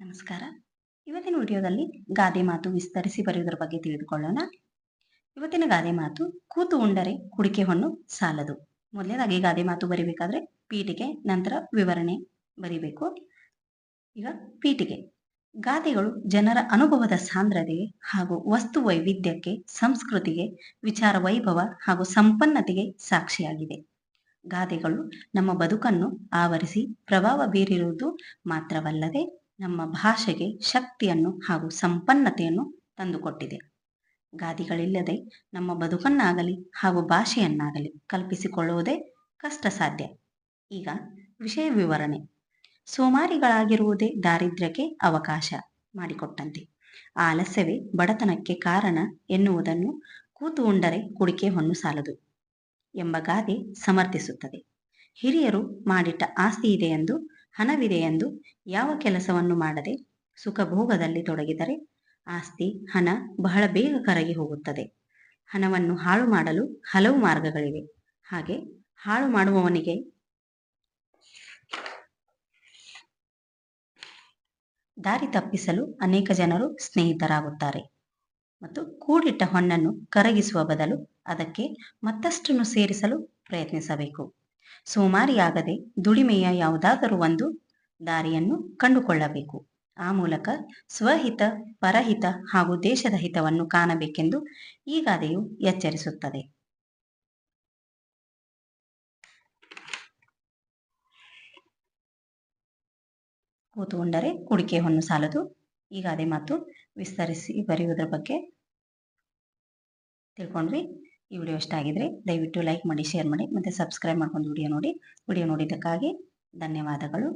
ನಮಸ್ಕಾರ. ಇವತ್ತಿನ ವಿಡಿಯೋದಲ್ಲಿ ಗಾದೆ ಮಾತು ವಿಸ್ತರಿಸಿ ಬರೆಯುವುದರ ಬಗ್ಗೆ ತಿಳಿದುಕೊಳ್ಳೋಣ. ಇವತ್ತಿನ ಗಾದೆ ಮಾತು ಕೂತು ಉಂಡರೆ ಕುಡಿಕೆ ಹೊನ್ನು ಸಾಲದು. ಮೊದಲನೇದಾಗಿ ಗಾದೆ ಮಾತು ಬರಿಬೇಕಾದ್ರೆ ಪೀಠಿಗೆ ನಂತರ ವಿವರಣೆ ಬರಿಬೇಕು. ಈಗ ಪೀಠಿಗೆ. ಗಾದೆಗಳು ಜನರ ಅನುಭವದ ಸಾಂದ್ರತೆಗೆ ಹಾಗೂ ವಸ್ತು ವೈವಿಧ್ಯಕ್ಕೆ, ಸಂಸ್ಕೃತಿಗೆ, ವಿಚಾರ ವೈಭವ ಹಾಗೂ ಸಂಪನ್ನತೆಗೆ ಸಾಕ್ಷಿಯಾಗಿದೆ. ಗಾದೆಗಳು ನಮ್ಮ ಬದುಕನ್ನು ಆವರಿಸಿ ಪ್ರಭಾವ ಬೀರಿರುವುದು ಮಾತ್ರವಲ್ಲದೆ ನಮ್ಮ ಭಾಷೆಗೆ ಶಕ್ತಿಯನ್ನು ಹಾಗೂ ಸಂಪನ್ನತೆಯನ್ನು ತಂದುಕೊಟ್ಟಿದೆ. ಗಾದಿಗಳಿಲ್ಲದೆ ನಮ್ಮ ಬದುಕನ್ನಾಗಲಿ ಹಾಗೂ ಭಾಷೆಯನ್ನಾಗಲಿ ಕಲ್ಪಿಸಿಕೊಳ್ಳುವುದೇ ಕಷ್ಟ ಸಾಧ್ಯ ಈಗ ವಿಷಯ ವಿವರಣೆ. ಸೋಮಾರಿಗಳಾಗಿರುವುದೇ ದಾರಿದ್ರ್ಯಕ್ಕೆ ಅವಕಾಶ ಮಾಡಿಕೊಟ್ಟಂತೆ. ಆಲಸ್ಯವೇ ಬಡತನಕ್ಕೆ ಕಾರಣ ಎನ್ನುವುದನ್ನು ಕೂತು ಉಂಡರೆ ಕುಡಿಕೆ ಹೊನ್ನು ಸಾಲದು ಎಂಬ ಗಾದೆ ಸಮರ್ಥಿಸುತ್ತದೆ. ಹಿರಿಯರು ಮಾಡಿಟ್ಟ ಆಸ್ತಿ ಇದೆ ಎಂದು ಹಣವಿದೆ ಎಂದು ಯಾವ ಕೆಲಸವನ್ನು ಮಾಡದೆ ಸುಖಭೋಗದಲ್ಲಿ ತೊಡಗಿದರೆ ಆಸ್ತಿ, ಹಣ ಬಹಳ ಬೇಗ ಕರಗಿ ಹೋಗುತ್ತದೆ. ಹಣವನ್ನು ಹಾಳು ಮಾಡಲು ಹಲವು ಮಾರ್ಗಗಳಿವೆ. ಹಾಗೆ ಹಾಳು ಮಾಡುವವನಿಗೆ ದಾರಿ ತಪ್ಪಿಸಲು ಅನೇಕ ಜನರು ಸ್ನೇಹಿತರಾಗುತ್ತಾರೆ. ಮತ್ತು ಕೂಡಿಟ್ಟ ಹೊಣ್ಣನ್ನು ಕರಗಿಸುವ ಬದಲು ಅದಕ್ಕೆ ಮತ್ತಷ್ಟನ್ನು ಸೇರಿಸಲು ಪ್ರಯತ್ನಿಸಬೇಕು. ಸೋಮಾರಿಯಾಗದೆ ದುಡಿಮೆಯ ಯಾವುದಾದರೂ ಒಂದು ದಾರಿಯನ್ನು ಕಂಡುಕೊಳ್ಳಬೇಕು. ಆ ಮೂಲಕ ಸ್ವಹಿತ, ಪರಹಿತ ಹಾಗೂ ದೇಶದ ಹಿತವನ್ನು ಕಾಣಬೇಕೆಂದು ಈ ಗಾದೆಯು ಎಚ್ಚರಿಸುತ್ತದೆ. ಕೂತುಕೊಂಡರೆ ಕುಡಿಕೆ ಹೊನ್ನು ಸಾಲದು. ಈ ಗಾದೆ ಮಾತು ವಿಸ್ತರಿಸಿ ಬರೆಯುವುದರ ಬಗ್ಗೆ ತಿಳ್ಕೊಂಡ್ವಿ. ಈ ವಿಡಿಯೋ ಇಷ್ಟ ಆಗಿದ್ರೆ ದಯವಿಟ್ಟು ಲೈಕ್ ಮಾಡಿ ಶೇರ್ ಮಾಡಿ ಮತ್ತು ಸಬ್ಸ್ಕ್ರೈಬ್ ಮಾಡ್ಕೊಂಡು ವಿಡಿಯೋ ನೋಡಿ. ವಿಡಿಯೋ ನೋಡಿದ್ದಕ್ಕಾಗಿ ಧನ್ಯವಾದಗಳು.